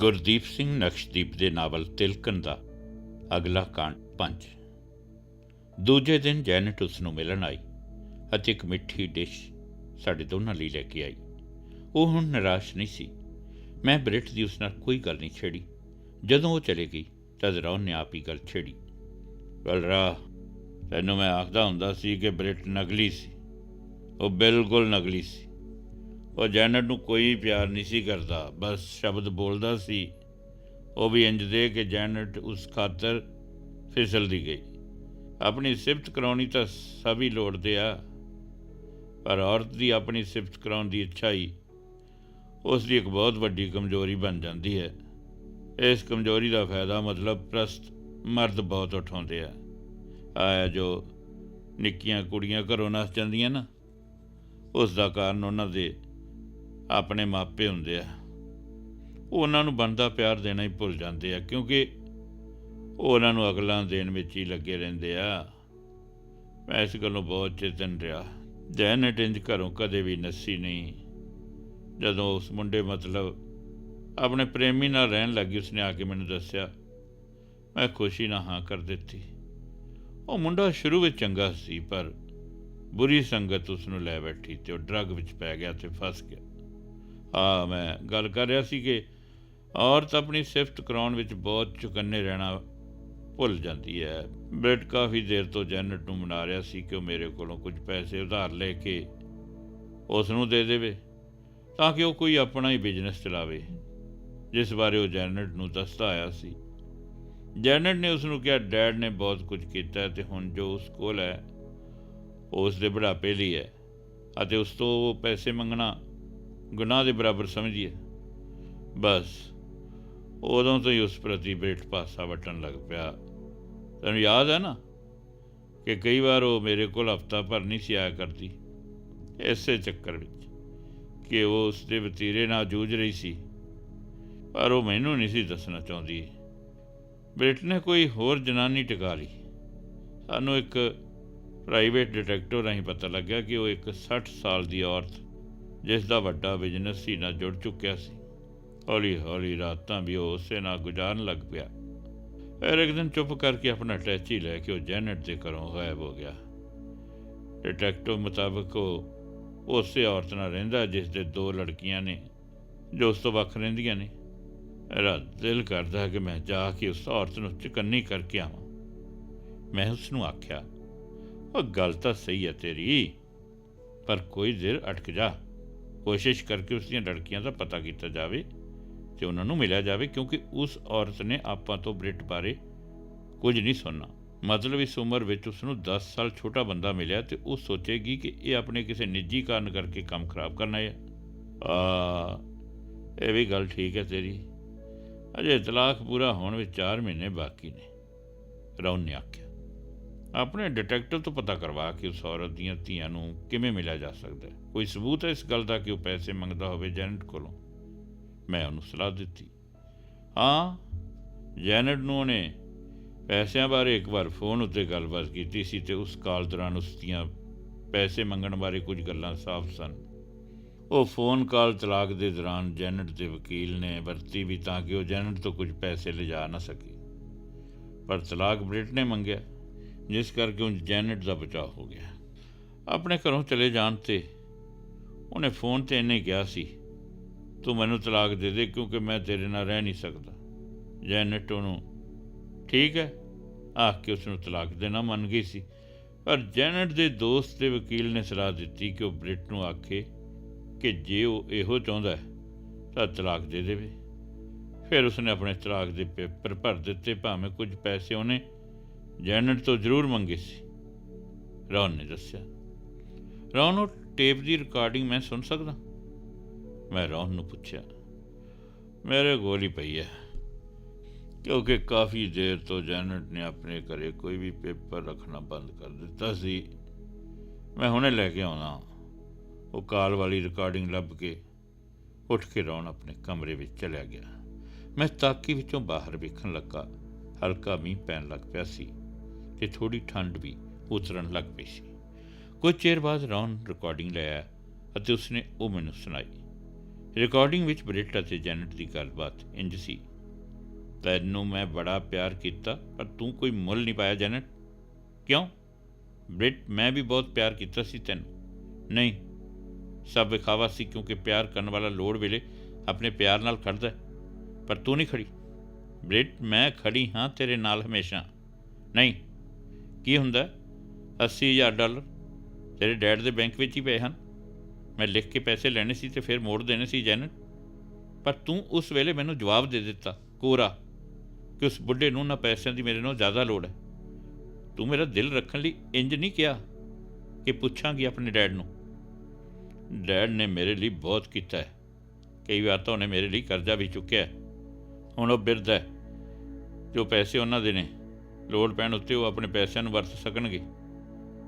ਗੁਰਦੀਪ ਸਿੰਘ ਨਕਸ਼ਦੀਪ ਦੇ ਨਾਵਲ ਤਿਲਕਣ ਦਾ ਅਗਲਾ ਕਾਂਡ 5 ਦੂਜੇ ਦਿਨ ਜੈਨਟ ਉਸ ਨੂੰ ਮਿਲਣ ਆਈ ਅਤੇ ਇੱਕ ਮਿੱਠੀ ਡਿਸ਼ ਸਾਡੇ ਦੋਨਾਂ ਲਈ ਲੈ ਕੇ ਆਈ। ਉਹ ਹੁਣ ਨਿਰਾਸ਼ ਨਹੀਂ ਸੀ। ਮੈਂ ਬ੍ਰਿਟ ਦੀ ਉਸ ਨਾਲ ਕੋਈ ਗੱਲ ਨਹੀਂ ਛੇੜੀ। ਜਦੋਂ ਉਹ ਚਲੇ ਗਈ ਤਦ ਰੌਨ ਨੇ ਆਪ ਹੀ ਗੱਲ ਛੇੜੀ। ਬਲਰਾ, ਤੈਨੂੰ ਮੈਂ ਆਖਦਾ ਹੁੰਦਾ ਸੀ ਕਿ ਬ੍ਰਿਟ ਨਗਲੀ ਸੀ। ਉਹ ਬਿਲਕੁਲ ਨਗਲੀ ਸੀ। ਉਹ ਜੈਨਟ ਨੂੰ ਕੋਈ ਪਿਆਰ ਨਹੀਂ ਸੀ ਕਰਦਾ, ਬਸ ਸ਼ਬਦ ਬੋਲਦਾ ਸੀ। ਉਹ ਵੀ ਇੰਜ ਦੇ ਕਿ ਜੈਨਟ ਉਸ ਖਾਤਰ ਫਿਸਲਦੀ ਗਈ। ਆਪਣੀ ਸਿਫਤ ਕਰਾਉਣੀ ਤਾਂ ਸਭ ਹੀ ਲੋੜਦੇ ਆ, ਪਰ ਔਰਤ ਦੀ ਆਪਣੀ ਸਿਫਤ ਕਰਾਉਣ ਦੀ ਇੱਛਾ ਹੀ ਉਸ ਦੀ ਇੱਕ ਬਹੁਤ ਵੱਡੀ ਕਮਜ਼ੋਰੀ ਬਣ ਜਾਂਦੀ ਹੈ। ਇਸ ਕਮਜ਼ੋਰੀ ਦਾ ਫਾਇਦਾ ਮਤਲਬ ਪ੍ਰਸਤ ਮਰਦ ਬਹੁਤ ਉਠਾਉਂਦੇ ਆ। ਆਇਆ ਜੋ ਨਿੱਕੀਆਂ ਕੁੜੀਆਂ ਘਰੋਂ ਨਸ ਜਾਂਦੀਆਂ ਨਾ, ਉਸ ਦਾ ਕਾਰਨ ਉਹਨਾਂ ਦੇ ਆਪਣੇ ਮਾਪੇ ਹੁੰਦੇ ਆ। ਉਹ ਉਹਨਾਂ ਨੂੰ ਬਣਦਾ ਪਿਆਰ ਦੇਣਾ ਹੀ ਭੁੱਲ ਜਾਂਦੇ ਆ, ਕਿਉਂਕਿ ਉਹ ਉਹਨਾਂ ਨੂੰ ਅਗਲਾਂ ਦੇਣ ਵਿੱਚ ਹੀ ਲੱਗੇ ਰਹਿੰਦੇ ਆ। ਮੈਂ ਇਸ ਗੱਲੋਂ ਬਹੁਤ ਚੇਤਨ ਰਿਹਾ। ਜੈਨਟ ਇੰਜ ਘਰੋਂ ਕਦੇ ਵੀ ਨੱਸੀ ਨਹੀਂ। ਜਦੋਂ ਉਸ ਮੁੰਡੇ ਮਤਲਬ ਆਪਣੇ ਪ੍ਰੇਮੀ ਨਾਲ ਰਹਿਣ ਲੱਗੀ, ਉਸਨੇ ਆ ਕੇ ਮੈਨੂੰ ਦੱਸਿਆ, ਮੈਂ ਖੁਸ਼ੀ ਨਾਲ ਹਾਂ ਕਰ ਦਿੱਤੀ। ਉਹ ਮੁੰਡਾ ਸ਼ੁਰੂ ਵਿੱਚ ਚੰਗਾ ਸੀ, ਪਰ ਬੁਰੀ ਸੰਗਤ ਉਸ ਨੂੰ ਲੈ ਬੈਠੀ ਤੇ ਉਹ ਡਰੱਗ ਵਿੱਚ ਪੈ ਗਿਆ ਤੇ ਫਸ ਗਿਆ। ਆ ਮੈਂ ਗੱਲ ਕਰ ਰਿਹਾ ਸੀ ਕਿ ਔਰਤ ਆਪਣੀ ਸਿਫਤ ਕਰਾਉਣ ਵਿੱਚ ਬਹੁਤ ਚੁਕੰਨੇ ਰਹਿਣਾ ਭੁੱਲ ਜਾਂਦੀ ਹੈ। ਬ੍ਰਿਟ ਕਾਫੀ ਦੇਰ ਤੋਂ ਜੈਨਟ ਨੂੰ ਮਨਾ ਰਿਹਾ ਸੀ ਕਿ ਉਹ ਮੇਰੇ ਕੋਲੋਂ ਕੁਝ ਪੈਸੇ ਉਧਾਰ ਲੈ ਕੇ ਉਸ ਨੂੰ ਦੇ ਦੇਵੇ, ਤਾਂ ਕਿ ਉਹ ਕੋਈ ਆਪਣਾ ਹੀ ਬਿਜ਼ਨਸ ਚਲਾਵੇ, ਜਿਸ ਬਾਰੇ ਉਹ ਜੈਨਟ ਨੂੰ ਦੱਸਦਾ ਆਇਆ ਸੀ। ਜੈਨਟ ਨੇ ਉਸ ਨੂੰ ਕਿਹਾ ਡੈਡ ਨੇ ਬਹੁਤ ਕੁਝ ਕੀਤਾ ਤੇ ਹੁਣ ਜੋ ਉਸ ਕੋਲ ਹੈ, ਉਹ ਉਸ ਦੇ ਬੁਢਾਪੇ ਲਈ ਹੈ ਅਤੇ ਉਸ ਤੋਂ ਉਹ ਪੈਸੇ ਮੰਗਣਾ ਗੁਨਾਹ ਦੇ ਬਰਾਬਰ ਸਮਝੀਏ। ਬਸ, ਉਦੋਂ ਤੋਂ ਹੀ ਉਸ ਪ੍ਰਤੀ ਬ੍ਰਿਟ ਪਾਸਾ ਵਟਣ ਲੱਗ ਪਿਆ। ਤੈਨੂੰ ਯਾਦ ਹੈ ਨਾ ਕਿ ਕਈ ਵਾਰ ਉਹ ਮੇਰੇ ਕੋਲ ਹਫਤਾ ਭਰ ਨਹੀਂ ਸੀ ਆਇਆ ਕਰਦੀ? ਇਸੇ ਚੱਕਰ ਵਿੱਚ ਕਿ ਉਹ ਉਸ ਦੇ ਵਤੀਰੇ ਨਾਲ ਜੂਝ ਰਹੀ ਸੀ। ਪਰ ਉਹ ਮੈਨੂੰ ਨਹੀਂ ਸੀ ਦੱਸਣਾ ਚਾਹੁੰਦੀ। ਬ੍ਰਿਟ ਨੇ ਕੋਈ ਹੋਰ ਜਨਾਨੀ ਟਿਕਾ ਲਈ। ਸਾਨੂੰ ਇੱਕ ਪ੍ਰਾਈਵੇਟ ਡਿਟੈਕਟਿਵ ਰਾਹੀਂ ਪਤਾ ਲੱਗਿਆ ਕਿ ਉਹ ਇੱਕ 60 ਸਾਲ ਦੀ ਔਰਤ ਜਿਸ ਦਾ ਵੱਡਾ ਬਿਜ਼ਨਸ ਸੀ ਨਾਲ ਜੁੜ ਚੁੱਕਿਆ ਸੀ। ਹੌਲੀ ਹੌਲੀ ਰਾਤਾਂ ਵੀ ਉਹ ਉਸੇ ਨਾਲ ਗੁਜ਼ਾਰਨ ਲੱਗ ਪਿਆ। ਫਿਰ ਇੱਕ ਦਿਨ ਚੁੱਪ ਕਰਕੇ ਆਪਣਾ ਟੈਚੀ ਲੈ ਕੇ ਉਹ ਜੈਨਟ ਦੇ ਘਰੋਂ ਗਾਇਬ ਹੋ ਗਿਆ। ਡਿਟੈਕਟਿਵ ਮੁਤਾਬਕ ਉਹ ਉਸੇ ਔਰਤ ਨਾਲ ਰਹਿੰਦਾ ਜਿਸ ਦੇ ਦੋ ਲੜਕੀਆਂ ਨੇ, ਜੋ ਉਸ ਤੋਂ ਵੱਖ ਰਹਿੰਦੀਆਂ ਨੇ। ਮੇਰਾ ਦਿਲ ਕਰਦਾ ਕਿ ਮੈਂ ਜਾ ਕੇ ਉਸ ਔਰਤ ਨੂੰ ਚੁਕੰਨੀ ਕਰਕੇ ਆਵਾਂ। ਮੈਂ ਉਸ ਨੂੰ ਆਖਿਆ, ਉਹ ਗੱਲ ਤਾਂ ਸਹੀ ਹੈ ਤੇਰੀ, ਪਰ ਕੋਈ ਦੇਰ ਅਟਕ ਜਾ। ਕੋਸ਼ਿਸ਼ ਕਰਕੇ ਉਸ ਦੀਆਂ ਲੜਕੀਆਂ ਦਾ ਪਤਾ ਕੀਤਾ ਜਾਵੇ ਤੇ ਉਹਨਾਂ ਨੂੰ ਮਿਲਿਆ ਜਾਵੇ, ਕਿਉਂਕਿ ਉਸ ਔਰਤ ਨੇ ਆਪਾਂ ਤੋਂ ਬ੍ਰਿਟ ਬਾਰੇ ਕੁਝ ਨਹੀਂ ਸੁਣਨਾ। ਮਤਲਬ ਇਸ ਉਮਰ ਵਿੱਚ ਉਸ ਨੂੰ 10 ਸਾਲ ਛੋਟਾ ਬੰਦਾ ਮਿਲਿਆ ਤੇ ਉਹ ਸੋਚੇਗੀ ਕਿ ਇਹ ਆਪਣੇ ਕਿਸੇ ਨਿੱਜੀ ਕਾਰਨ ਕਰਕੇ ਕੰਮ ਖਰਾਬ ਕਰਨਾ ਹੈ ਆ, ਇਹ ਵੀ ਗੱਲ ਠੀਕ ਹੈ ਤੇਰੀ। ਅਜੇ ਤਲਾਕ ਪੂਰਾ ਹੋਣ ਵਿੱਚ 4 ਮਹੀਨੇ ਬਾਕੀ ਨੇ ਰੌਨ ਨੇ ਆਖਿਆ। ਆਪਣੇ ਡਿਟੈਕਟਿਵ ਤੋਂ ਪਤਾ ਕਰਵਾ ਕੇ ਉਸ ਔਰਤ ਦੀਆਂ ਧੀਆਂ ਨੂੰ ਕਿਵੇਂ ਮਿਲਿਆ ਜਾ ਸਕਦਾ ਹੈ? ਕੋਈ ਸਬੂਤ ਹੈ ਇਸ ਗੱਲ ਦਾ ਕਿ ਉਹ ਪੈਸੇ ਮੰਗਦਾ ਹੋਵੇ ਜੈਨਟ ਕੋਲੋਂ? ਮੈਂ ਉਹਨੂੰ ਸਲਾਹ ਦਿੱਤੀ। ਹਾਂ, ਜੈਨਟ ਨੂੰ ਉਹਨੇ ਪੈਸਿਆਂ ਬਾਰੇ ਇੱਕ ਵਾਰ ਫੋਨ ਉੱਤੇ ਗੱਲਬਾਤ ਕੀਤੀ ਸੀ ਤੇ ਉਸ ਕਾਲ ਦੌਰਾਨ ਉਸ ਦੀਆਂ ਪੈਸੇ ਮੰਗਣ ਬਾਰੇ ਕੁਝ ਗੱਲਾਂ ਸਾਫ਼ ਸਨ। ਉਹ ਫੋਨ ਕਾਲ ਤਲਾਕ ਦੇ ਦੌਰਾਨ ਜੈਨਟ ਦੇ ਵਕੀਲ ਨੇ ਵਰਤੀ ਵੀ ਤਾਂ ਕਿ ਉਹ ਜੈਨਟ ਤੋਂ ਕੁਝ ਪੈਸੇ ਲਿਜਾ ਨਾ ਸਕੇ। ਪਰ ਤਲਾਕ ਬ੍ਰਿਟ ਨੇ ਮੰਗਿਆ। ਜਿਸ ਕਰਕੇ ਉਹ ਜੈਨਟ ਦਾ ਬਚਾਅ ਹੋ ਗਿਆ। ਆਪਣੇ ਘਰੋਂ ਚਲੇ ਜਾਣ ਤੇ ਉਹਨੇ ਫੋਨ ਤੇ ਇਹਨੇ ਕਿਹਾ ਸੀ, ਤੂੰ ਮੈਨੂੰ ਤਲਾਕ ਦੇ ਦੇ ਕਿਉਂਕਿ ਮੈਂ ਤੇਰੇ ਨਾਲ ਰਹਿ ਨਹੀਂ ਸਕਦਾ। ਜੈਨਟ ਉਹਨੂੰ, ਠੀਕ ਹੈ। ਆਖ ਕੇ ਉਸ ਨੂੰ ਤਲਾਕ ਦੇਣਾ ਮੰਨ ਗਈ ਸੀ। ਪਰ ਜੈਨਟ ਦੇ ਦੋਸਤ ਦੇ ਵਕੀਲ ਨੇ ਸਲਾਹ ਦਿੱਤੀ ਕਿ ਉਹ ਬ੍ਰਿਟ ਨੂੰ ਆਖੇ ਕਿ ਜੇ ਉਹ ਇਹੋ ਚਾਹੁੰਦਾ ਹੈ, ਤਾਂ ਤਲਾਕ ਦੇ ਦੇਵੇ। ਫਿਰ ਉਸਨੇ ਆਪਣੇ ਤਲਾਕ ਦੇ ਪੇਪਰ ਭਰ ਦਿੱਤੇ, ਭਾਵੇਂ ਕੁਝ ਪੈਸੇ ਉਹਨੇ ਜੈਨਟ ਤੋਂ ਜ਼ਰੂਰ ਮੰਗੇ ਸੀ। ਰੌਨ ਨੇ ਦੱਸਿਆ ਰੌਨ ਉਹ ਟੇਪ ਦੀ ਰਿਕਾਰਡਿੰਗ ਮੈਂ ਸੁਣ ਸਕਦਾ? ਮੈਂ ਰੌਨ ਨੂੰ ਪੁੱਛਿਆ, ਮੇਰੇ ਕੋਲ ਹੀ ਪਈ ਹੈ, ਕਿਉਂਕਿ ਕਾਫੀ ਦੇਰ ਤੋਂ ਜੈਨਟ ਨੇ ਆਪਣੇ ਘਰੇ ਕੋਈ ਵੀ ਪੇਪਰ ਰੱਖਣਾ ਬੰਦ ਕਰ ਦਿੱਤਾ ਸੀ। ਮੈਂ ਹੁਣੇ ਲੈ ਕੇ ਆਉਣਾ ਉਹ ਕਾਲ ਵਾਲੀ ਰਿਕਾਰਡਿੰਗ ਲੱਭ ਕੇ ਉੱਠ ਕੇ ਰੌਣ ਆਪਣੇ ਕਮਰੇ ਵਿੱਚ ਚਲਿਆ ਗਿਆ। ਮੈਂ ਤਾਕੀ ਵਿੱਚੋਂ ਬਾਹਰ ਵੇਖਣ ਲੱਗਾ, ਹਲਕਾ ਮੀਂਹ ਪੈਣ ਲੱਗ ਪਿਆ ਸੀ। ਤੇ ਥੋੜੀ ਠੰਡ ਵੀ ਉਤਰਨ ਲੱਗ ਪਈ ਸੀ। ਕੁਝ ਚਿਰ ਬਾਅਦ ਰੌਨ ਰਿਕਾਰਡਿੰਗ ਲੈ ਆਇਆ ਅਤੇ ਉਸਨੇ ਉਹ ਮੈਨੂੰ ਸੁਣਾਈ। ਰਿਕਾਰਡਿੰਗ ਵਿੱਚ ਬ੍ਰਿਟ ਅਤੇ ਜੈਨਟ ਦੀ ਗੱਲਬਾਤ ਇੰਜ ਸੀ। ਤੈਨੂੰ ਮੈਂ ਬੜਾ ਪਿਆਰ ਕੀਤਾ, ਪਰ ਤੂੰ ਕੋਈ ਮੁੱਲ ਨਹੀਂ ਪਾਇਆ, ਜੈਨਟ। ਕਿਉਂ? ਬ੍ਰਿਟ, ਮੈਂ ਵੀ ਬਹੁਤ ਪਿਆਰ ਕੀਤਾ ਸੀ ਤੈਨੂੰ। ਨਹੀਂ, ਸਭ ਵਿਖਾਵਾ ਸੀ ਕਿਉਂਕਿ ਪਿਆਰ ਕਰਨ ਵਾਲਾ ਲੋੜ ਵੇਲੇ ਆਪਣੇ ਪਿਆਰ ਨਾਲ ਖੜਦਾ ਪਰ ਤੂੰ ਨਹੀਂ ਖੜੀ ਬ੍ਰਿਟ, ਮੈਂ ਖੜੀ ਹਾਂ ਤੇਰੇ ਨਾਲ ਹਮੇਸ਼ਾ। ਨਹੀਂ ਕੀ ਹੁੰਦਾ? 80000 ਡਾਲਰ ਤੇਰੇ ਡੈਡ ਦੇ ਬੈਂਕ ਵਿੱਚ ਹੀ ਪਏ ਹਨ। ਮੈਂ ਲਿਖ ਕੇ ਪੈਸੇ ਲੈਣੇ ਸੀ ਤੇ ਫਿਰ ਮੋੜ ਦੇਣੇ ਸੀ ਜੈਨਟ। ਪਰ ਤੂੰ ਉਸ ਵੇਲੇ ਮੈਨੂੰ ਜਵਾਬ ਦੇ ਦਿੱਤਾ, ਕੋਰਾ, ਕਿ ਉਸ ਬੁੱਢੇ ਨੂੰ ਨਾ ਪੈਸਿਆਂ ਦੀ ਮੇਰੇ ਨਾਲ ਜ਼ਿਆਦਾ ਲੋੜ ਹੈ। ਤੂੰ ਮੇਰਾ ਦਿਲ ਰੱਖਣ ਲਈ ਇੰਜ ਨਹੀਂ ਕਿਹਾ ਕਿ ਪੁੱਛਾਂਗੀ ਆਪਣੇ ਡੈਡ ਨੂੰ। ਡੈਡ ਨੇ ਮੇਰੇ ਲਈ ਬਹੁਤ ਕੀਤਾ ਹੈ। ਕਈ ਵਾਰ ਤਾਂ ਉਹਨੇ ਮੇਰੇ ਲਈ ਕਰਜ਼ਾ ਵੀ ਚੁੱਕਿਆ ਹੁਣ ਉਹ ਬਿਰਧ ਹੈ। ਜੋ ਪੈਸੇ ਉਹਨਾਂ ਦੇ ਨੇ ਲੋੜ ਪੈਣ ਉੱਤੇ ਉਹ ਆਪਣੇ ਪੈਸਿਆਂ ਨੂੰ ਵਰਤ ਸਕਣਗੇ।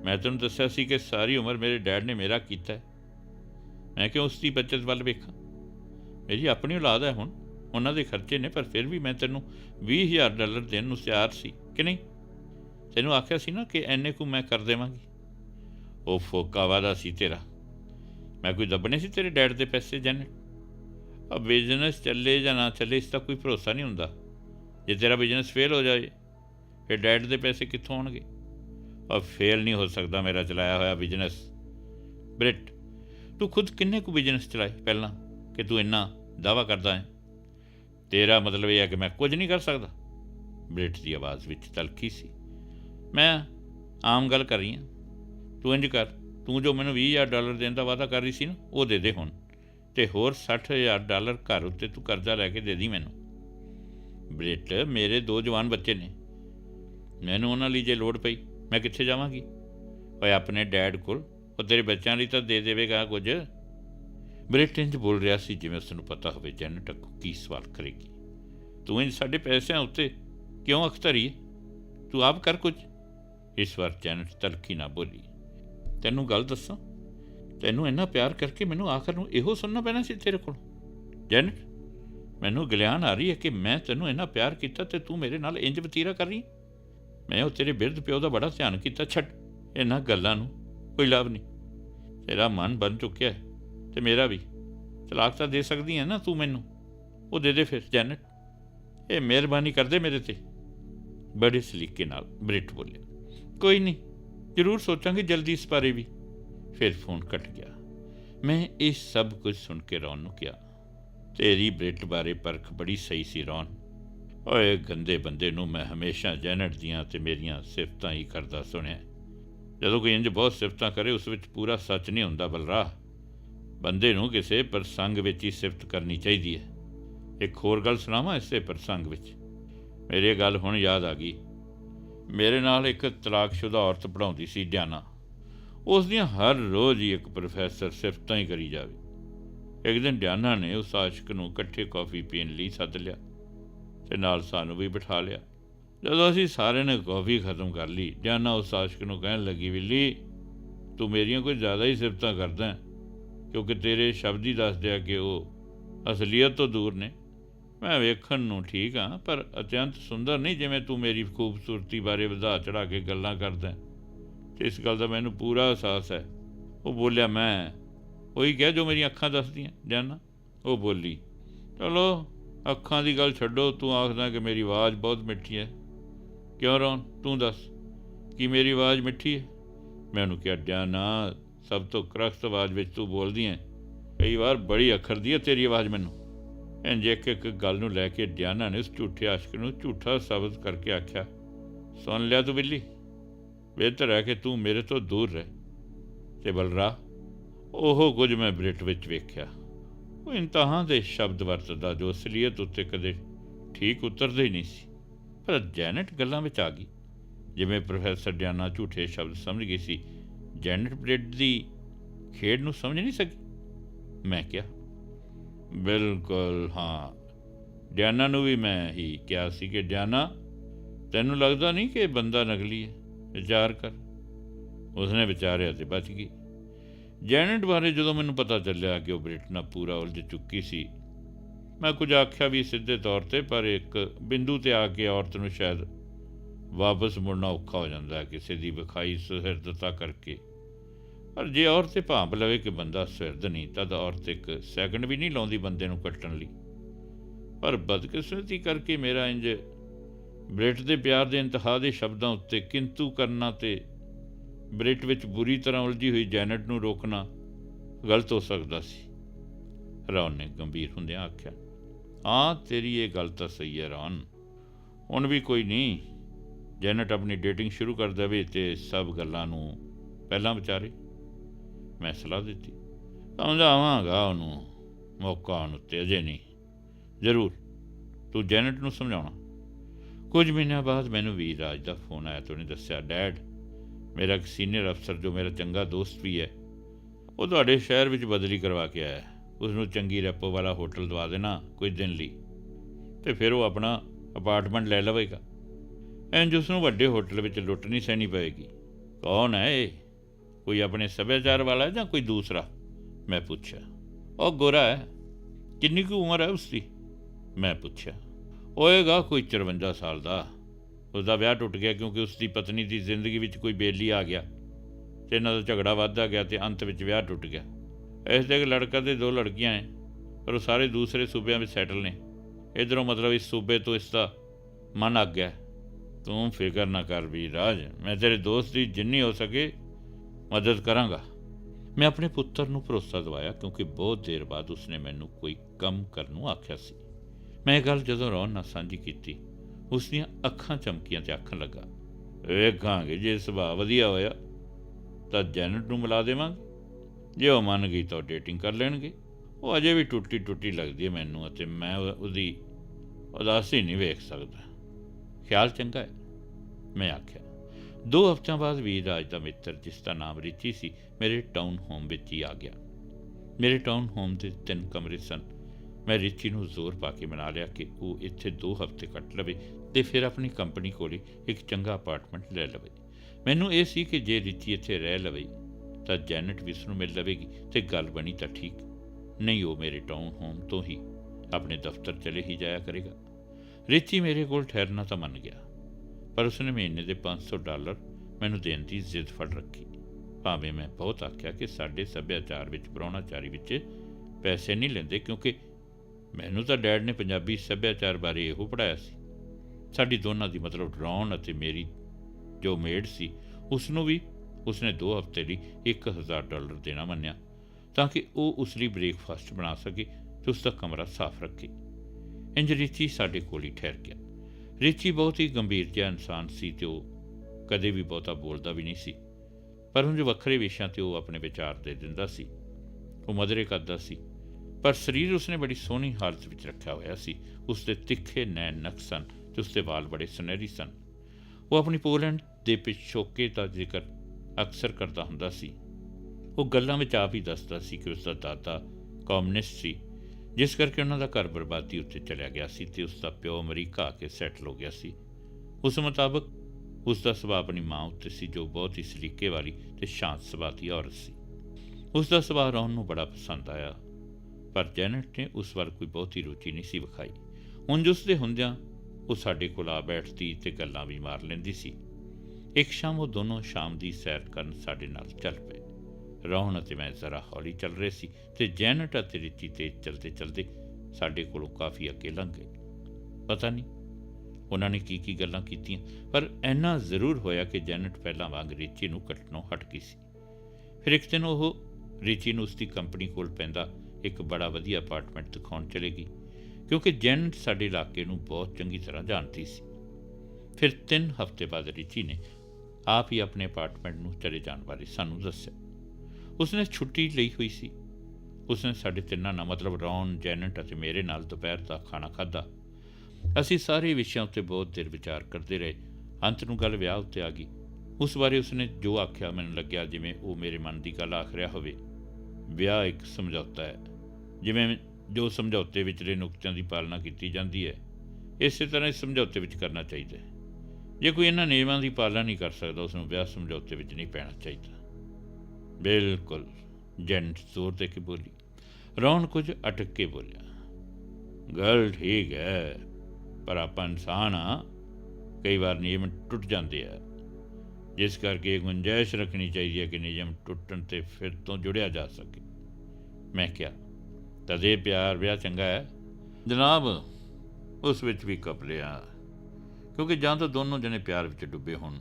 ਮੈਂ ਤੈਨੂੰ ਦੱਸਿਆ ਸੀ ਕਿ ਸਾਰੀ ਉਮਰ ਮੇਰੇ ਡੈਡ ਨੇ ਮੇਰਾ ਕੀਤਾ ਹੈ। ਮੈਂ ਕਿਉਂ ਉਸ ਦੀ ਬੱਚਤ ਵੱਲ ਵੇਖਾਂ? ਮੇਰੀ ਆਪਣੀ ਔਲਾਦ ਹੈ ਹੁਣ। ਉਹਨਾਂ ਦੇ ਖਰਚੇ ਨੇ, ਪਰ ਫਿਰ ਵੀ ਮੈਂ ਤੈਨੂੰ 20000 ਡਾਲਰ ਦੇਣ ਨੂੰ ਤਿਆਰ ਸੀ, ਕਿ ਨਹੀਂ? ਤੈਨੂੰ ਆਖਿਆ ਸੀ ਨਾ ਕਿ ਐਨੇ ਕੁ ਮੈਂ ਕਰ ਦੇਵਾਂਗੀ। ਉਹ ਫੋਕਾ ਵਾਦਾ ਸੀ ਤੇਰਾ। ਮੈਂ ਕੋਈ ਦੱਬਣੇ ਸੀ ਤੇਰੇ ਡੈਡ ਦੇ ਪੈਸੇ ਜਾਨੇ ਆ ਬਿਜ਼ਨਸ ਚੱਲੇ ਜਾਂ ਨਾ ਚੱਲੇ, ਇਸ ਦਾ ਕੋਈ ਭਰੋਸਾ ਨਹੀਂ ਹੁੰਦਾ। ਜੇ ਤੇਰਾ ਬਿਜ਼ਨਸ ਫੇਲ ਹੋ ਜਾਏ ਫਿਰ ਡੈਡ ਦੇ ਪੈਸੇ ਕਿੱਥੋਂ ਆਉਣਗੇ? ਔਰ ਫੇਲ ਨਹੀਂ ਹੋ ਸਕਦਾ ਮੇਰਾ ਚਲਾਇਆ ਹੋਇਆ ਬਿਜ਼ਨਸ। ਬ੍ਰਿਟ, ਤੂੰ ਖੁਦ ਕਿੰਨੇ ਕੁ ਬਿਜ਼ਨਸ ਚਲਾਏ ਪਹਿਲਾਂ ਕਿ ਤੂੰ ਇੰਨਾ ਦਾਵਾ ਕਰਦਾ ਹੈ? ਤੇਰਾ ਮਤਲਬ ਇਹ ਹੈ ਕਿ ਮੈਂ ਕੁਝ ਨਹੀਂ ਕਰ ਸਕਦਾ। ਬ੍ਰਿਟ ਦੀ ਆਵਾਜ਼ ਵਿੱਚ ਤਲਖੀ ਸੀ। ਮੈਂ ਆਮ ਗੱਲ ਕਰ ਰਹੀ ਹਾਂ। ਤੂੰ ਇੰਜ ਕਰ, ਤੂੰ ਜੋ ਮੈਨੂੰ 20000 ਡਾਲਰ ਦੇਣ ਦਾ ਵਾਅਦਾ ਕਰ ਰਹੀ ਸੀ ਨਾ, ਉਹ ਦੇ ਦੇ ਹੁਣ। ਤੇ ਹੋਰ 60000 ਡਾਲਰ ਘਰ ਉੱਤੇ ਤੂੰ ਕਰਜ਼ਾ ਲੈ ਕੇ ਦੇ ਦੀ ਮੈਨੂੰ। ਬ੍ਰਿਟ, ਮੇਰੇ ਦੋ ਜਵਾਨ ਬੱਚੇ ਨੇ। ਮੈਨੂੰ ਉਹਨਾਂ ਲਈ ਜੇ ਲੋੜ ਪਈ, ਮੈਂ ਕਿੱਥੇ ਜਾਵਾਂਗੀ? ਓਏ ਆਪਣੇ ਡੈਡ ਕੋਲ, ਉਹ ਤੇਰੇ ਬੱਚਿਆਂ ਲਈ ਤਾਂ ਦੇ ਦੇਵੇਗਾ ਕੁਝ। ਬ੍ਰਿਟ ਇੰਜ ਬੋਲ ਰਿਹਾ ਸੀ, ਜਿਵੇਂ ਉਸ ਨੂੰ ਪਤਾ ਹੋਵੇ ਜੈਨਟ ਅੱਗੋਂ ਕੀ ਸਵਾਲ ਕਰੇਗੀ। ਤੂੰ ਇੰਜ ਸਾਡੇ ਪੈਸਿਆਂ ਉੱਤੇ ਕਿਉਂ ਅਖਤਰੀ ਹੈ ਤੂੰ ਆਪ ਕਰ ਕੁਝ। ਇਸ ਵਾਰ ਜੈਨਟ ਤਲਖੀ ਨਾ ਬੋਲੀ। ਤੈਨੂੰ ਗੱਲ ਦੱਸਾਂ, ਤੈਨੂੰ ਇੰਨਾ ਪਿਆਰ ਕਰਕੇ ਮੈਨੂੰ ਆਖਰ ਨੂੰ ਇਹੋ ਸੁਣਨਾ ਪੈਣਾ ਸੀ ਤੇਰੇ ਕੋਲ। ਜੈਨਟ ਮੈਨੂੰ ਗਿਲਿਆਨ ਆ ਰਹੀ ਹੈ ਕਿ ਮੈਂ ਤੈਨੂੰ ਇੰਨਾ ਪਿਆਰ ਕੀਤਾ ਤੇ ਤੂੰ ਮੇਰੇ ਨਾਲ ਇੰਜ ਵਤੀਰਾ ਕਰ ਰਹੀ ਮੈਂ ਉਹ ਤੇਰੇ ਬਿਰਧ ਪਿਓ ਦਾ ਬੜਾ ਧਿਆਨ ਕੀਤਾ, ਛੱਡ ਇਹਨਾਂ ਗੱਲਾਂ ਨੂੰ, ਕੋਈ ਲਾਭ ਨਹੀਂ। ਤੇਰਾ ਮਨ ਬਣ ਚੁੱਕਿਆ ਹੈ ਤੇ ਮੇਰਾ ਵੀ। ਤਲਾਕ ਤਾਂ ਦੇ ਸਕਦੀ ਹੈ ਨਾ ਤੂੰ ਮੈਨੂੰ। ਉਹ ਦੇ ਦੇ ਫਿਰ ਜੈਨਟ ਇਹ ਮਿਹਰਬਾਨੀ ਕਰਦੇ ਮੇਰੇ ਤੇ। ਬੜੇ ਸਲੀਕੇ ਨਾਲ ਬ੍ਰਿਟ ਬੋਲਿਆ। ਕੋਈ ਨਹੀਂ, ਜ਼ਰੂਰ ਸੋਚਾਂਗੇ ਜਲਦੀ ਇਸ ਬਾਰੇ ਵੀ। ਫਿਰ ਫੋਨ ਕੱਟ ਗਿਆ। ਮੈਂ ਇਹ ਸਭ ਕੁਝ ਸੁਣ ਕੇ ਰੌਨ ਨੂੰ ਕਿਹਾ। ਤੇਰੀ ਬ੍ਰਿਟ ਬਾਰੇ ਪਰਖ ਬੜੀ ਸਹੀ ਸੀ ਰੌਨ ਓਏ ਗੰਦੇ ਬੰਦੇ ਨੂੰ ਮੈਂ ਹਮੇਸ਼ਾ ਜੈਨਟ ਦੀਆਂ ਤੇ ਮੇਰੀਆਂ ਸਿਫਤਾਂ ਹੀ ਕਰਦਾ ਸੁਣਿਆ। ਜਦੋਂ ਕੋਈ ਇੰਜ ਬਹੁਤ ਸਿਫਤਾਂ ਕਰੇ, ਉਸ ਵਿੱਚ ਪੂਰਾ ਸੱਚ ਨਹੀਂ ਹੁੰਦਾ ਬਲਰਾਹ। ਬੰਦੇ ਨੂੰ ਕਿਸੇ ਪ੍ਰਸੰਗ ਵਿੱਚ ਹੀ ਸਿਫਤ ਕਰਨੀ ਚਾਹੀਦੀ ਹੈ। ਇੱਕ ਹੋਰ ਗੱਲ ਸੁਣਾਵਾਂ ਇਸੇ ਪ੍ਰਸੰਗ ਵਿੱਚ? ਮੇਰੀ ਇਹ ਗੱਲ ਹੁਣ ਯਾਦ ਆ ਗਈ। ਮੇਰੇ ਨਾਲ ਇੱਕ ਤਲਾਕਸ਼ੁਦਾ ਔਰਤ ਪੜਾਉਂਦੀ ਸੀ ਡਿਆਨਾ ਉਸ ਦੀਆਂ ਹਰ ਰੋਜ਼ ਹੀ ਇੱਕ ਪ੍ਰੋਫੈਸਰ ਸਿਫਤਾਂ ਹੀ ਕਰੀ ਜਾਵੇ। ਇੱਕ ਦਿਨ ਡਿਆਨਾ ਨੇ ਉਸ ਆਸ਼ਕ ਨੂੰ ਇਕੱਠੇ ਕਾਫੀ ਪੀਣ ਲਈ ਸੱਦ ਲਿਆ। ਤੇ ਨਾਲ ਸਾਨੂੰ ਵੀ ਬਿਠਾ ਲਿਆ। ਜਦੋਂ ਅਸੀਂ ਸਾਰਿਆਂ ਨੇ ਕਾਫੀ ਖਤਮ ਕਰ ਲਈ ਡਿਆਨਾ ਉਸ ਆਸ਼ਕ ਨੂੰ ਕਹਿਣ ਲੱਗੀ, ਵਿਲੀ, ਤੂੰ ਮੇਰੀਆਂ ਕੋਈ ਜ਼ਿਆਦਾ ਹੀ ਸਿਫਤਾਂ ਕਰਦਾ ਕਿਉਂਕਿ ਤੇਰੇ ਸ਼ਬਦ ਹੀ ਦੱਸਦੇ ਆ ਕਿ ਉਹ ਅਸਲੀਅਤ ਤੋਂ ਦੂਰ ਨੇ। ਮੈਂ ਵੇਖਣ ਨੂੰ ਠੀਕ ਹਾਂ, ਪਰ ਅਤਿਅੰਤ ਸੁੰਦਰ ਨਹੀਂ ਜਿਵੇਂ ਤੂੰ ਮੇਰੀ ਖੂਬਸੂਰਤੀ ਬਾਰੇ ਵਧਾ ਚੜਾ ਕੇ ਗੱਲਾਂ ਕਰਦਾ ਹੈ। ਤੇ ਇਸ ਗੱਲ ਦਾ ਮੈਨੂੰ ਪੂਰਾ ਅਹਿਸਾਸ ਹੈ। ਉਹ ਬੋਲਿਆ, ਮੈਂ ਉਹੀ ਕਿਹਾ ਜੋ ਮੇਰੀਆਂ ਅੱਖਾਂ ਦੱਸਦੀਆਂ, ਜਾਨਾ? ਉਹ ਬੋਲੀ, ਚਲੋ ਅੱਖਾਂ ਦੀ ਗੱਲ ਛੱਡੋ, ਤੂੰ ਆਖਦਾ ਕਿ ਮੇਰੀ ਆਵਾਜ਼ ਬਹੁਤ ਮਿੱਠੀ ਹੈ। ਕਿਉਂ ਰੌਣ? ਤੂੰ ਦੱਸ, ਕੀ ਮੇਰੀ ਆਵਾਜ਼ ਮਿੱਠੀ ਹੈ? ਮੈਂ ਉਹਨੂੰ ਕਿਹਾ ਜਾਨਾ ਸਭ ਤੋਂ ਕਰਖਤ ਆਵਾਜ਼ ਵਿੱਚ ਤੂੰ ਬੋਲਦੀ ਹੈ। ਕਈ ਵਾਰ ਬੜੀ ਅਖਰਦੀ ਹੈ ਤੇਰੀ ਆਵਾਜ਼ ਮੈਨੂੰ। ਇੰਜ ਇੱਕ ਇੱਕ ਗੱਲ ਨੂੰ ਲੈ ਕੇ ਡਿਆਨਾ ਨੇ ਉਸ ਝੂਠੇ ਆਸ਼ਕ ਨੂੰ ਝੂਠਾ ਸਾਬਤ ਕਰਕੇ ਆਖਿਆ, ਸੁਣ ਲਿਆ ਤੂੰ ਬਿੱਲੀ, ਬਿਹਤਰ ਹੈ ਕਿ ਤੂੰ ਮੇਰੇ ਤੋਂ ਦੂਰ ਰਹਿ। ਤੇ ਬਲਰਾ ਉਹ ਕੁਝ ਮੈਂ ਬ੍ਰਿਟ ਵਿੱਚ ਵੇਖਿਆ। ਉਹ ਇੰਤਹਾਂ ਦੇ ਸ਼ਬਦ ਵਰਤਦਾ ਜੋ ਅਸਲੀਅਤ ਉੱਤੇ ਕਦੇ ਠੀਕ ਉਤਰਦੇ ਹੀ ਨਹੀਂ ਸੀ। ਪਰ ਜੈਨਟ ਗੱਲਾਂ ਵਿੱਚ ਆ ਗਈ। ਜਿਵੇਂ ਪ੍ਰੋਫੈਸਰ ਡਿਆਨਾ ਝੂਠੇ ਸ਼ਬਦ ਸਮਝ ਗਈ ਸੀ, ਜੈਨਟ ਬ੍ਰਿਡ ਦੀ ਖੇਡ ਨੂੰ ਸਮਝ ਨਹੀਂ ਸਕੀ। ਮੈਂ ਕਿਹਾ, ਬਿਲਕੁਲ, ਹਾਂ। ਡਿਆਨਾ ਨੂੰ ਵੀ ਮੈਂ ਹੀ ਕਿਹਾ ਸੀ ਕਿ ਡਿਆਨਾ, ਤੈਨੂੰ ਲੱਗਦਾ ਨਹੀਂ ਕਿ ਬੰਦਾ ਨਕਲੀ ਹੈ? ਵਿਚਾਰ ਕਰ। ਉਸਨੇ ਵਿਚਾਰਿਆ ਤੇ ਬਚ ਗਈ। ਜੈਨਟ ਬਾਰੇ ਜਦੋਂ ਮੈਨੂੰ ਪਤਾ ਚੱਲਿਆ ਕਿ ਉਹ ਬ੍ਰਿਟਨਾ ਪੂਰਾ ਉਲਝ ਚੁੱਕੀ ਸੀ, ਮੈਂ ਕੁਝ ਆਖਿਆ ਵੀ ਸਿੱਧੇ ਤੌਰ ਤੇ, ਪਰ ਇੱਕ ਬਿੰਦੂ ਤੇ ਆ ਕੇ ਔਰਤ ਨੂੰ ਸ਼ਾਇਦ ਵਾਪਸ ਮੁੜਨਾ ਔਖਾ ਹੋ ਜਾਂਦਾ ਹੈ, ਕਿਸੇ ਦੀ ਵਿਖਾਈ ਸੁਹਿਰਦਤਾ ਕਰਕੇ। ਪਰ ਜੇ ਔਰਤ ਤੇ ਭਾਂਪ ਲਵੇ ਕਿ ਬੰਦਾ ਸੁਹਿਰਦ ਨਹੀਂ, ਤਦ ਔਰਤ ਇੱਕ ਸੈਕਿੰਡ ਵੀ ਨਹੀਂ ਲਾਉਂਦੀ ਬੰਦੇ ਨੂੰ ਕੱਟਣ ਲਈ। ਪਰ ਬਦਕਿਸਮਤੀ ਕਰਕੇ ਮੇਰਾ ਇੰਜ ਬ੍ਰਿਟ ਦੇ ਪਿਆਰ ਦੇ ਇੰਤਹਾ ਦੇ ਸ਼ਬਦਾਂ ਉੱਤੇ ਕਿੰਤੂ ਕਰਨਾ ਤੇ ਬ੍ਰਿਟ ਵਿੱਚ ਬੁਰੀ ਤਰ੍ਹਾਂ ਉਲਝੀ ਹੋਈ ਜੈਨਟ ਨੂੰ ਰੋਕਣਾ ਗਲਤ ਹੋ ਸਕਦਾ ਸੀ। ਰੌਨ ਨੇ ਗੰਭੀਰ ਹੁੰਦਿਆਂ ਆਖਿਆ, ਹਾਂ, ਤੇਰੀ ਇਹ ਗੱਲ ਤਾਂ ਸਹੀ ਹੈ ਰੌਨ ਹੁਣ ਵੀ ਕੋਈ ਨਹੀਂ। ਜੈਨਟ ਆਪਣੀ ਡੇਟਿੰਗ ਸ਼ੁਰੂ ਕਰ ਦੇਵੇ ਤੇ ਸਭ ਗੱਲਾਂ ਨੂੰ ਪਹਿਲਾਂ ਵਿਚਾਰੇ। ਮੈਂ ਸਲਾਹ ਦਿੱਤੀ। ਸਮਝਾਵਾਂਗਾ ਉਹਨੂੰ। ਮੌਕਾ ਉਹਨੂੰ ਤੇ ਅਜੇ ਨਹੀਂ। ਜ਼ਰੂਰ, ਤੂੰ ਜੈਨਟ ਨੂੰ ਸਮਝਾਉਣਾ। ਕੁਝ ਮਹੀਨਿਆਂ ਬਾਅਦ ਮੈਨੂੰ ਵੀਰ ਰਾਜ ਦਾ ਫੋਨ ਆਇਆ ਤੇ ਉਹਨੇ ਦੱਸਿਆ, ਡੈਡ ਮੇਰਾ ਇੱਕ ਸੀਨੀਅਰ ਅਫਸਰ ਜੋ ਮੇਰਾ ਚੰਗਾ ਦੋਸਤ ਵੀ ਹੈ, ਉਹ ਤੁਹਾਡੇ ਸ਼ਹਿਰ ਵਿੱਚ ਬਦਲੀ ਕਰਵਾ ਕੇ ਆਇਆ ਹੈ। ਉਸ ਨੂੰ ਚੰਗੀ ਰੈਪੋ ਵਾਲਾ ਹੋਟਲ ਦਵਾ ਦੇਣਾ ਕੁਝ ਦਿਨ ਲਈ। ਤੇ ਫਿਰ ਉਹ ਆਪਣਾ ਅਪਾਰਟਮੈਂਟ ਲੈ ਲਵੇਗਾ। ਇੰਜ ਉਸ ਨੂੰ ਵੱਡੇ ਹੋਟਲ ਵਿੱਚ ਲੁੱਟ ਨਹੀਂ ਸਹਿਣੀ ਪਵੇਗੀ। ਕੌਣ ਹੈ ਇਹ? ਕੋਈ ਆਪਣੇ ਸੱਭਿਆਚਾਰ ਵਾਲਾ ਜਾਂ ਕੋਈ ਦੂਸਰਾ? ਮੈਂ ਪੁੱਛਿਆ। ਉਹ ਗੋਰਾ ਹੈ। ਕਿੰਨੀ ਕੁ ਉਮਰ ਹੈ ਉਸ ਦੀ ਮੈਂ ਪੁੱਛਿਆ। ਹੋਏਗਾ ਕੋਈ 54 ਸਾਲ ਦਾ। ਉਸ ਦਾ ਵਿਆਹ ਟੁੱਟ ਗਿਆ ਕਿਉਂਕਿ ਉਸ ਦੀ ਪਤਨੀ ਦੀ ਜ਼ਿੰਦਗੀ ਵਿੱਚ ਕੋਈ ਬੇਲੀ ਆ ਗਿਆ ਤੇ ਇਹਨਾਂ ਦਾ ਝਗੜਾ ਵੱਧਦਾ ਗਿਆ ਤੇ ਅੰਤ ਵਿੱਚ ਵਿਆਹ ਟੁੱਟ ਗਿਆ। ਇਸ ਦੇ ਇੱਕ ਲੜਕਾ ਤੇ ਦੋ ਲੜਕੀਆਂ ਹੈ ਪਰ ਉਹ ਸਾਰੇ ਦੂਸਰੇ ਸੂਬਿਆਂ ਵਿੱਚ ਸੈਟਲ ਨੇ। ਇਧਰੋਂ ਮਤਲਬ ਇਸ ਸੂਬੇ ਤੋਂ ਇਸ ਦਾ ਮਨ ਅੱਗ ਗਿਆ। ਤੂੰ ਫਿਕਰ ਨਾ ਕਰ ਵੀ ਰਾਜ ਮੈਂ ਤੇਰੇ ਦੋਸਤ ਦੀ ਜਿੰਨੀ ਹੋ ਸਕੇ ਮਦਦ ਕਰਾਂਗਾ। ਮੈਂ ਆਪਣੇ ਪੁੱਤਰ ਨੂੰ ਭਰੋਸਾ ਦਵਾਇਆ ਕਿਉਂਕਿ ਬਹੁਤ ਦੇਰ ਬਾਅਦ ਉਸਨੇ ਮੈਨੂੰ ਕੋਈ ਕੰਮ ਕਰਨ ਨੂੰ ਆਖਿਆ ਸੀ। ਮੈਂ ਇਹ ਗੱਲ ਜਦੋਂ ਰੌਣ ਨਾਲ ਸਾਂਝੀ ਕੀਤੀ ਉਸ ਦੀਆਂ ਅੱਖਾਂ ਚਮਕੀਆਂ ਤੇ ਆਖਣ ਲੱਗਾ, ਵੇਖਾਂਗੇ ਜੇ ਸੁਭਾਅ ਵਧੀਆ ਹੋਇਆ ਤਾਂ ਜੈਨਟ ਨੂੰ ਮਿਲਾ ਦੇਵਾਂਗੇ। ਜੇ ਉਹ ਮੰਨ ਗਈ ਤਾਂ ਡੇਟਿੰਗ ਕਰ ਲੈਣਗੇ। ਉਹ ਅਜੇ ਵੀ ਟੁੱਟੀ ਟੁੱਟੀ ਲੱਗਦੀ ਹੈ ਮੈਨੂੰ ਅਤੇ ਮੈਂ ਉਹ- ਉਹਦੀ ਉਦਾਸੀ ਨਹੀਂ ਵੇਖ ਸਕਦਾ। ਖਿਆਲ ਚੰਗਾ ਹੈ, ਮੈਂ ਆਖਿਆ। ਦੋ ਹਫ਼ਤਿਆਂ ਬਾਅਦ ਵੀਰ ਰਾਜ ਦਾ ਮਿੱਤਰ, ਜਿਸ ਦਾ ਨਾਮ ਰਿਚੀ ਸੀ, ਮੇਰੇ ਟਾਊਨ ਹੋਮ ਵਿੱਚ ਹੀ ਆ ਗਿਆ। ਮੇਰੇ ਟਾਊਨ ਹੋਮ ਦੇ ਤਿੰਨ ਕਮਰੇ ਸਨ। ਮੈਂ ਰਿਚੀ ਨੂੰ ਜ਼ੋਰ ਪਾ ਕੇ ਮਨਾ ਲਿਆ ਕਿ ਉਹ ਇੱਥੇ ਦੋ ਹਫ਼ਤੇ ਕੱਟ ਲਵੇ ਤੇ ਫਿਰ ਆਪਣੀ ਕੰਪਨੀ ਕੋਲ ਇੱਕ ਚੰਗਾ ਅਪਾਰਟਮੈਂਟ ਲੈ ਲਵੇ। ਮੈਨੂੰ ਇਹ ਸੀ ਕਿ ਜੇ ਰਿਚੀ ਇੱਥੇ ਰਹਿ ਲਵੇ, ਤਾਂ ਜੈਨਟ ਵੀ ਉਸ ਨੂੰ ਮਿਲ ਲਵੇਗੀ ਤੇ ਗੱਲ ਬਣੀ ਤਾਂ ਠੀਕ। ਨਹੀਂ ਉਹ ਮੇਰੇ ਟਾਊਨ ਹੋਮ ਤੋਂ ਹੀ ਆਪਣੇ ਦਫ਼ਤਰ ਚਲੇ ਹੀ ਜਾਇਆ ਕਰੇਗਾ। ਰਿਚੀ ਮੇਰੇ ਕੋਲ ਠਹਿਰਨਾ ਤਾਂ ਮੰਨ ਗਿਆ, ਪਰ ਉਸਨੇ ਮਹੀਨੇ ਦੇ 500 ਡਾਲਰ ਮੈਨੂੰ ਦੇਣ ਦੀ ਜ਼ਿੱਦ ਫੜ ਰੱਖੀ। ਭਾਵੇਂ ਮੈਂ ਬਹੁਤ ਆਖਿਆ ਕਿ ਸਾਡੇ ਸੱਭਿਆਚਾਰ ਵਿੱਚ, ਪ੍ਰਾਹੁਣਾਚਾਰੀ ਵਿੱਚ ਪੈਸੇ ਨਹੀਂ ਲੈਂਦੇ ਕਿਉਂਕਿ ਮੈਨੂੰ ਤਾਂ ਡੈਡ ਨੇ ਪੰਜਾਬੀ ਸੱਭਿਆਚਾਰ ਬਾਰੇ ਇਹੋ ਪੜਾਇਆ ਸੀ। ਸਾਡੀ ਦੋਨਾਂ ਦੀ ਮਤਲਬ ਰੌਣ ਅਤੇ ਮੇਰੀ ਜੋ ਮੇਡ ਸੀ ਉਸ ਨੂੰ ਵੀ ਉਸਨੇ 2 ਹਫ਼ਤੇ ਲਈ 1000 ਡਾਲਰ ਦੇਣਾ ਮੰਨਿਆ ਤਾਂ ਕਿ ਉਹ ਉਸ ਲਈ ਬ੍ਰੇਕਫਾਸਟ ਬਣਾ ਸਕੇ ਤੇ ਉਸ ਦਾ ਕਮਰਾ ਸਾਫ਼ ਰੱਖੇ। ਇੰਜ ਰਿਚੀ ਸਾਡੇ ਕੋਲ ਹੀ ਠਹਿਰ ਗਿਆ। ਰਿਚੀ ਬਹੁਤ ਹੀ ਗੰਭੀਰ ਜਿਹਾ ਇਨਸਾਨ ਸੀ ਤੇ ਉਹ ਕਦੇ ਵੀ ਬਹੁਤਾ ਬੋਲਦਾ ਵੀ ਨਹੀਂ ਸੀ। ਪਰ ਉਂਝ ਵੱਖਰੇ ਵਿਸ਼ਿਆਂ ਤੇ ਉਹ ਆਪਣੇ ਵਿਚਾਰ ਦੇ ਦਿੰਦਾ ਸੀ। ਉਹ ਮਦਰੇ ਕਰਦਾ ਸੀ। ਪਰ ਸਰੀਰ ਉਸਨੇ ਬੜੀ ਸੋਹਣੀ ਹਾਲਤ ਵਿੱਚ ਰੱਖਿਆ ਹੋਇਆ ਸੀ। ਉਸ ਦੇ ਤਿੱਖੇ ਨੈਣ ਨਕ ਸਨ। ਤੇ ਉਸਦੇ ਵਾਲ ਬੜੇ ਸੁਨਹਿਰੀ ਸਨ। ਉਹ ਆਪਣੀ ਪੋਲੈਂਡ ਦੇ ਪਿਛੋਕੇ ਦਾ ਜ਼ਿਕਰ ਅਕਸਰ ਕਰਦਾ ਹੁੰਦਾ ਸੀ। ਉਹ ਗੱਲਾਂ ਵਿੱਚ ਆਪ ਹੀ ਦੱਸਦਾ ਸੀ ਕਿ ਉਸ ਦਾ ਦਾਦਾ ਕਮਿਊਨਿਸਟ ਸੀ, ਜਿਸ ਕਰਕੇ ਉਹਨਾਂ ਦਾ ਘਰ ਬਰਬਾਦੀ ਉੱਤੇ ਚਲਿਆ ਗਿਆ ਸੀ ਤੇ ਉਸ ਦਾ ਪਿਓ ਅਮਰੀਕਾ ਆ ਕੇ ਸੈਟਲ ਹੋ ਗਿਆ ਸੀ। ਉਸ ਮੁਤਾਬਕ ਉਸ ਦਾ ਸੁਭਾਅ ਆਪਣੀ ਮਾਂ ਉੱਤੇ ਸੀ, ਜੋ ਬਹੁਤ ਹੀ ਸਲੀਕੇ ਵਾਲੀ ਤੇ ਸ਼ਾਂਤ ਸੁਭਾਅ ਦੀ ਔਰਤ ਸੀ। ਉਸ ਦਾ ਸੁਭਾਅ ਰੌਣ ਨੂੰ ਬੜਾ ਪਸੰਦ ਆਇਆ, ਪਰ ਜੈਨਟ ਨੇ ਉਸ ਵੱਲ ਕੋਈ ਬਹੁਤੀ ਰੁਚੀ ਨਹੀਂ ਸੀ ਵਿਖਾਈ। ਉਂਝ ਉਸ ਦੇ ਹੁੰਦਿਆਂ ਉਹ ਸਾਡੇ ਕੋਲ ਆ ਬੈਠਦੀ ਤੇ ਗੱਲਾਂ ਵੀ ਮਾਰ ਲੈਂਦੀ ਸੀ। ਇੱਕ ਸ਼ਾਮ ਉਹ ਦੋਨੋਂ ਸ਼ਾਮ ਦੀ ਸੈਰ ਕਰਨ ਸਾਡੇ ਨਾਲ ਚੱਲ ਪਏ। ਰੌਣ ਅਤੇ ਮੈਂ ਜ਼ਰਾ ਹੌਲੀ ਚੱਲ ਰਹੇ ਸੀ ਤੇ ਜੈਨਟ ਅਤੇ ਰਿਚੀ ਤੇਜ਼ ਚਲਦੇ ਚਲਦੇ ਸਾਡੇ ਕੋਲੋਂ ਕਾਫੀ ਅੱਗੇ ਲੰਘ ਗਏ। ਪਤਾ ਨਹੀਂ ਉਹਨਾਂ ਨੇ ਕੀ ਕੀ ਗੱਲਾਂ ਕੀਤੀਆਂ, ਪਰ ਇੰਨਾ ਜ਼ਰੂਰ ਹੋਇਆ ਕਿ ਜੈਨਟ ਪਹਿਲਾਂ ਵਾਂਗ ਰਿਚੀ ਨੂੰ ਕੱਟਣੋਂ ਹਟ ਗਈ ਸੀ। ਫਿਰ ਇੱਕ ਦਿਨ ਉਹ ਰਿਚੀ ਨੂੰ ਉਸ ਦੀ ਕੰਪਨੀ ਕੋਲ ਪੈਂਦਾ ਇੱਕ ਬੜਾ ਵਧੀਆ ਅਪਾਰਟਮੈਂਟ ਦਿਖਾਉਣ ਚਲੇਗੀ ਕਿਉਂਕਿ ਜੈਨਟ ਸਾਡੇ ਇਲਾਕੇ ਨੂੰ ਬਹੁਤ ਚੰਗੀ ਤਰ੍ਹਾਂ ਜਾਣਦੀ ਸੀ। ਫਿਰ 3 ਹਫ਼ਤੇ ਬਾਅਦ ਰਿਚੀ ਨੇ ਆਪ ਹੀ ਆਪਣੇ ਅਪਾਰਟਮੈਂਟ ਨੂੰ ਚਲੇ ਜਾਣ ਬਾਰੇ ਸਾਨੂੰ ਦੱਸਿਆ। ਉਸਨੇ ਛੁੱਟੀ ਲਈ ਹੋਈ ਸੀ। ਉਸਨੇ ਸਾਡੇ ਤਿੰਨਾਂ ਨਾਲ ਮਤਲਬ ਰੌਨ, ਜੈਨਟ ਅਤੇ ਮੇਰੇ ਨਾਲ ਦੁਪਹਿਰ ਦਾ ਖਾਣਾ ਖਾਧਾ। ਅਸੀਂ ਸਾਰੇ ਵਿਸ਼ਿਆਂ ਉੱਤੇ ਬਹੁਤ ਦੇਰ ਵਿਚਾਰ ਕਰਦੇ ਰਹੇ। ਅੰਤ ਨੂੰ ਗੱਲ ਵਿਆਹ ਉੱਤੇ ਆ ਗਈ। ਉਸ ਬਾਰੇ ਉਸਨੇ ਜੋ ਆਖਿਆ, ਮੈਨੂੰ ਲੱਗਿਆ ਜਿਵੇਂ ਉਹ ਮੇਰੇ ਮਨ ਦੀ ਗੱਲ ਆਖ ਰਿਹਾ ਹੋਵੇ। ਵਿਆਹ ਇੱਕ ਸਮਝੌਤਾ ਹੈ। ਜਿਵੇਂ ਜੋ ਸਮਝੌਤੇ ਵਿਚਲੇ ਨੁਕਤਿਆਂ ਦੀ ਪਾਲਣਾ ਕੀਤੀ ਜਾਂਦੀ ਹੈ, ਇਸੇ ਤਰ੍ਹਾਂ ਇਸ ਸਮਝੌਤੇ ਵਿੱਚ ਕਰਨਾ ਚਾਹੀਦਾ ਹੈ। ਜੇ ਕੋਈ ਇਹਨਾਂ ਨਿਯਮਾਂ ਦੀ ਪਾਲਣਾ ਨਹੀਂ ਕਰ ਸਕਦਾ ਉਸ ਨੂੰ ਵਿਆਹ ਸਮਝੌਤੇ ਵਿੱਚ ਨਹੀਂ ਪੈਣਾ ਚਾਹੀਦਾ। ਬਿਲਕੁਲ, ਜੈਂਟ ਜ਼ੋਰ ਦੇ ਕੇ ਬੋਲੀ। ਰੌਣ ਕੁਝ ਅਟਕ ਕੇ ਬੋਲਿਆ, ਗੱਲ ਠੀਕ ਹੈ, ਪਰ ਆਪਾਂ ਇਨਸਾਨ ਆ ਕਈ ਵਾਰ ਨਿਯਮ ਟੁੱਟ ਜਾਂਦੇ ਆ। ਜਿਸ ਕਰਕੇ ਇਹ ਗੁੰਜਾਇਸ਼ ਰੱਖਣੀ ਚਾਹੀਦੀ ਹੈ ਕਿ ਨਿਯਮ ਟੁੱਟਣ ਤੇ ਫਿਰ ਤੋਂ ਜੁੜਿਆ ਜਾ ਸਕੇ। ਮੈਂ ਕਿਹਾ ਤਦ ਇਹ ਪਿਆਰ ਵਿਆਹ ਚੰਗਾ ਹੈ। ਜਨਾਬ, ਉਸ ਵਿੱਚ ਵੀ ਕਪਲੇ ਆ ਕਿਉਂਕਿ ਜਾਂ ਤਾਂ ਦੋਨੋਂ ਜਣੇ ਪਿਆਰ ਵਿੱਚ ਡੁੱਬੇ ਹੋਣ,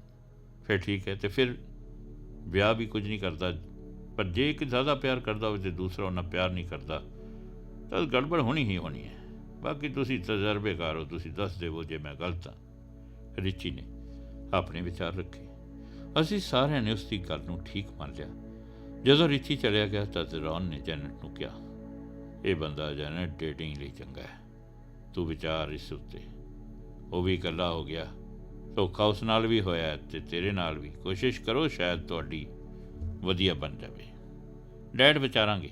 ਫਿਰ ਠੀਕ ਹੈ ਤੇ ਫਿਰ ਵਿਆਹ ਵੀ ਕੁਝ ਨਹੀਂ ਕਰਦਾ। ਪਰ ਜੇ ਇੱਕ ਜ਼ਿਆਦਾ ਪਿਆਰ ਕਰਦਾ ਹੋਵੇ ਤੇ ਦੂਸਰਾ ਉਹਨਾਂ ਪਿਆਰ ਨਹੀਂ ਕਰਦਾ, ਤਾਂ ਗੜਬੜ ਹੋਣੀ ਹੀ ਹੋਣੀ ਹੈ। ਬਾਕੀ ਤੁਸੀਂ ਤਜਰਬੇਕਾਰ ਹੋ, ਤੁਸੀਂ ਦੱਸ ਦੇਵੋ ਜੇ ਮੈਂ ਗਲਤ ਹਾਂ। ਰਿਚੀ ਨੇ ਆਪਣੇ ਵਿਚਾਰ ਰੱਖੇ। ਅਸੀਂ ਸਾਰਿਆਂ ਨੇ ਉਸ ਦੀ ਗੱਲ ਨੂੰ ਠੀਕ ਮੰਨ ਲਿਆ। ਜਦੋਂ ਰਿਚੀ ਚਲਿਆ ਗਿਆ ਤਾਂ ਰੌਨ ਨੇ ਜੈਨਟ ਨੂੰ ਕਿਹਾ ਇਹ ਬੰਦਾ ਜੈਨਟ ਡੇਟਿੰਗ ਲਈ ਚੰਗਾ ਹੈ। ਤੂੰ ਵਿਚਾਰ ਇਸ ਉੱਤੇ। ਉਹ ਵੀ ਇਕੱਲਾ ਹੋ ਗਿਆ। ਧੋਖਾ ਉਸ ਨਾਲ ਵੀ ਹੋਇਆ ਹੈ ਤੇ ਤੇਰੇ ਨਾਲ ਵੀ। ਕੋਸ਼ਿਸ਼ ਕਰੋ ਸ਼ਾਇਦ ਤੁਹਾਡੀ ਵਧੀਆ ਬਣ ਜਾਵੇ। ਡੈਡ, ਵਿਚਾਰਾਂਗੇ।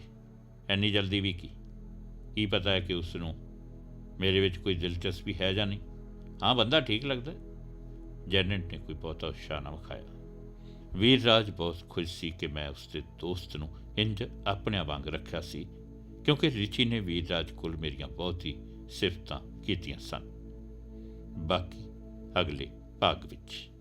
ਐਨੀ ਜਲਦੀ ਵੀ ਕੀ? ਕੀ ਪਤਾ ਹੈ ਕਿ ਉਸ ਨੂੰ ਮੇਰੇ ਵਿੱਚ ਕੋਈ ਦਿਲਚਸਪੀ ਹੈ ਜਾਂ ਨਹੀਂ? ਹਾਂ, ਬੰਦਾ ਠੀਕ ਲੱਗਦਾ ਹੈ। ਜੈਨਟ ਨੇ ਕੋਈ ਬਹੁਤਾ ਉਤਸ਼ਾਹ ਨਾ ਵਿਖਾਇਆ। ਵੀਰ ਰਾਜ ਬਹੁਤ ਖੁਸ਼ ਸੀ ਕਿ ਮੈਂ ਉਸ ਦੇ ਦੋਸਤ ਨੂੰ ਇੰਜ ਆਪਣੇ ਵਾਂਗ ਰੱਖਿਆ ਸੀ। ਕਿਉਂਕਿ ਰਿਚੀ ਨੇ ਵੀਰ ਰਾਜ ਕੋਲ ਮੇਰੀਆਂ ਬਹੁਤ ਹੀ ਸਿਫਤਾਂ ਕੀਤੀਆਂ ਸਨ। ਬਾਕੀ ਅਗਲੇ ਭਾਗ ਵਿੱਚ।